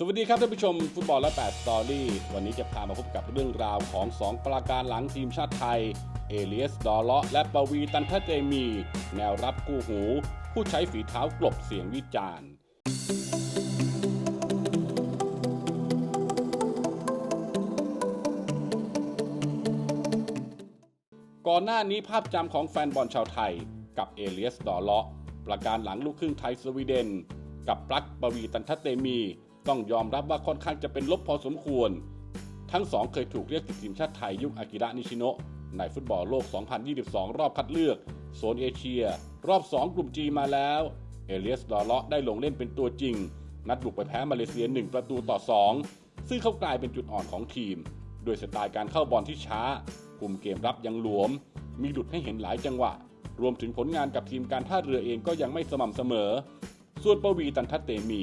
สวัสดีครับท่านผู้ชมฟุตบอลและ8สตอรี่ วันนี้จะพามาพบกับเรื่องราวของ 2 ปราการหลังทีมชาติไทย เอเลียส ดอเลาะ และปวีตันทเตมี แนวรับกู้หู ผู้ใช้ฝีเท้ากลบเสียงวิจารณ์ ก่อนหน้านี้ภาพจำของแฟนบอลชาวไทย กับเอเลียส ดอเลาะ ประการหลังลูกครึ่งไทยสวีเดน กับปลั๊กปวีตันทเตมี ต้องยอมรับว่าค่อนข้างจะเป็นลบพอสมควร ทั้งสองเคยถูกเรียกติดทีมชาติไทยยุคอากิระนิชิโนะในฟุตบอลโลก 2022 รอบคัดเลือก โซนเอเชีย รอบ 2 กลุ่มจีมาแล้ว เอเลียสดอเลาะได้ลงเล่นเป็นตัวจริง นัดบุกไปแพ้มาเลเซีย 1 ประตูต่อ 2 ซึ่งเขากลายเป็นจุดอ่อนของทีม โดยสไตล์การเข้าบอลที่ช้าคุมเกมรับยังหลวม มีหลุดให้เห็นหลายจังหวะ รวมถึงผลงานกับทีมการท่าเรือเองก็ยังไม่สม่ำเสมอ ส่วนปวีตันทัตเตมี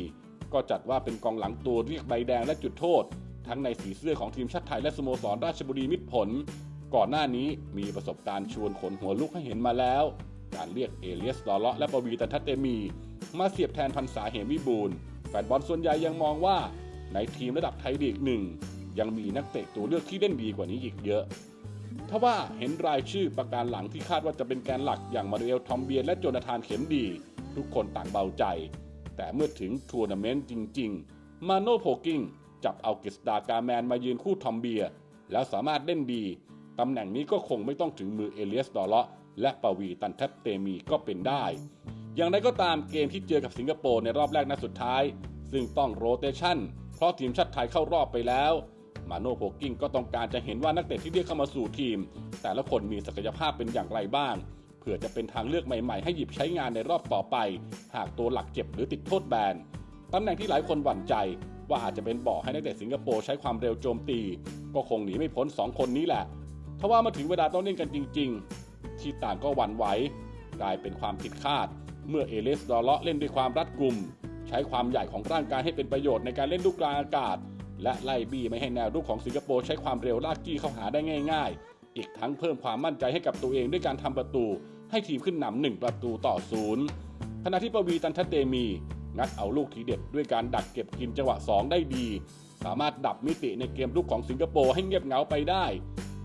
ก็จัดว่าเป็นกองหลังตัวเรียกใบแดงและจุดโทษ ทั้งในสีเสื้อของทีมชาติไทยและสโมสรราชบุรีมิตรผล ก่อนหน้านี้มีประสบการณ์ชวนขนหัวลุกให้เห็นมาแล้ว การเรียกเอเลียสดอเลาะและปวีตัทัตเตมี มาเสียบแทนพันษาเหมวิบูลแฟนบอลส่วนใหญ่ยังมองว่าในทีมระดับไทยลีกหนึ่งยังมีนักเตะตัวเลือกที่เล่นดีกว่านี้อีกเยอะทว่าเห็นรายชื่อประการหลังที่คาดว่าจะเป็นแกนหลักอย่างมาริเอลทอมเบียนและโจนาธานเข็มดี ทุกคนต่างเบาใจ แต่เมื่อถึงทัวร์นาเมนต์จริง ๆ มาโนโพกิ้งจับเอากฤษดากาแมนมายืนคู่ทอมเบีย แล้วสามารถเล่นดี ตำแหน่งนี้ก็คงไม่ต้องถึงมือเอเลียสดอเลาะและปวีตันทัตเตมีก็เป็นได้ อย่างไรก็ตามเกมที่เจอกับสิงคโปร์ในรอบแรกนัดสุดท้าย ซึ่งต้องโรเตชันเพราะทีมชาติไทยเข้ารอบไปแล้วมาโนโพกิ้งก็ต้องการจะเห็นว่านักเตะที่เรียกเข้ามาสู่ทีม แต่ละคนมีศักยภาพเป็นอย่างไรบ้าง เพื่อจะเป็นทางเลือกใหม่ๆ ให้หยิบใช้งานในรอบต่อไป หากตัวหลักเจ็บหรือติดโทษแบนตำแหน่งที่หลายคนหวั่นใจ ว่าอาจจะเป็นบ่อให้นักเตะสิงคโปร์ใช้ความเร็วโจมตี ก็คงหนีไม่พ้น 2 คนนี้แหละทว่ามาถึงเวลาต้องเล่นกันจริง ๆ ที่ต่างก็หวั่นไหวกลายเป็นความผิดคาด เมื่อเอเลสดอเลาะเล่นด้วยความรัดกุม ใช้ความใหญ่ของร่างกายให้เป็นประโยชน์ในการเล่นลูกกลางอากาศ และไล่บี้ไม่ให้แนวรุกของสิงคโปร์ใช้ความเร็วลากจี้เข้าหาได้ง่าย ๆ อีกทั้งเพิ่มความมั่นใจให้กับตัวเองด้วยการทำประตู ให้ทีมขึ้นนำหนึ่งประตูต่อศูนย์ขณะที่ปวีตันทเตมี งัดเอาลูกทีเด็ดด้วยการดักเก็บกินจังหวะ 2 ได้ดี สามารถดับมิติในเกมลุกของสิงคโปร์ให้เงียบเหงาไปได้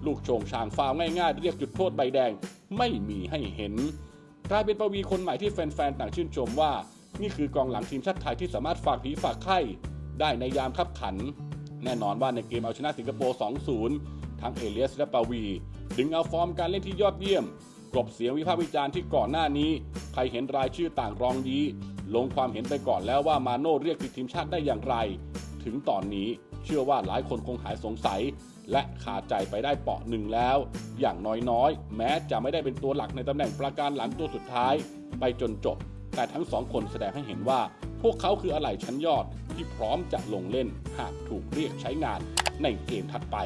ลูกโฉงชางฟาวง่ายๆ เรียกจุดโทษใบแดงไม่มีให้เห็นกลายเป็นปวีคนใหม่ที่แฟนๆต่างชื่นชมว่า นี่คือกองหลังทีมชาติไทยที่สามารถฝากผีฝากไข้ได้ในยามคับขัน แน่นอนว่าในเกมเอาชนะสิงคโปร์ 2-0 ทั้งเอเลียสและปวี ดึงเอาฟอร์มการเล่นที่ยอดเยี่ยม กลบเสียงวิพากษ์วิจารณ์ที่ก่อนหน้านี้ ใครเห็นรายชื่อต่างรองยี้ลงความเห็นไปก่อนแล้วว่ามาโน่เรียกติดทีมชาติได้อย่างไร ถึงตอนนี้เชื่อว่าหลายคนคงหายสงสัย และขาดใจไปได้เปาะหนึ่งแล้ว อย่างน้อยๆ แม้จะไม่ได้เป็นตัวหลักในตำแหน่งประการหลังตัวสุดท้าย ไปจนจบ แต่ทั้งสองคนแสดงให้เห็นว่า พวกเขาคืออะไหล่ชั้นยอดที่พร้อมจะลงเล่นหากถูกเรียกใช้งานในเกมถัดไป